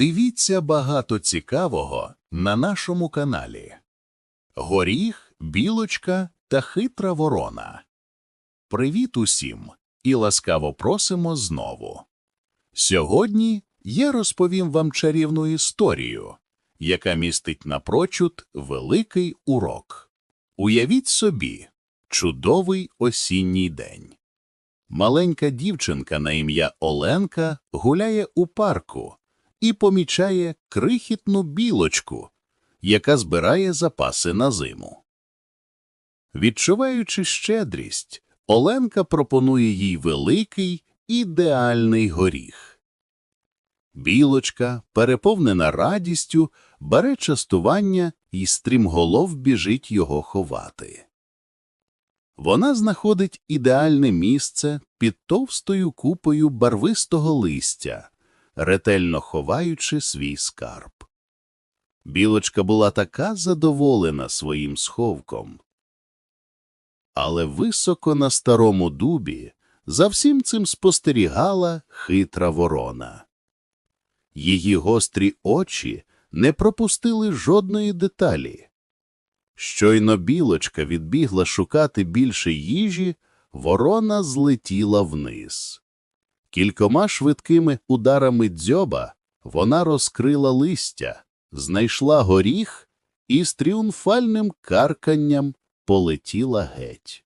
Дивіться багато цікавого на нашому каналі. Горіх, білочка та хитра ворона. Привіт усім і ласкаво просимо знову. Сьогодні я розповім вам чарівну історію, яка містить напрочуд великий урок. Уявіть собі, чудовий осінній день. Маленька дівчинка на ім'я Оленка гуляє у парку і помічає крихітну білочку, яка збирає запаси на зиму. Відчуваючи щедрість, Оленка пропонує їй великий ідеальний горіх. Білочка, переповнена радістю, бере частування і стрімголов біжить його ховати. Вона знаходить ідеальне місце під товстою купою барвистого листя, ретельно ховаючи свій скарб. Білочка була така задоволена своїм сховком. Але високо на старому дубі за всім цим спостерігала хитра ворона. Її гострі очі не пропустили жодної деталі. Щойно білочка відбігла шукати більше їжі, ворона злетіла вниз. Кількома швидкими ударами дзьоба вона розкрила листя, знайшла горіх і з тріумфальним карканням полетіла геть.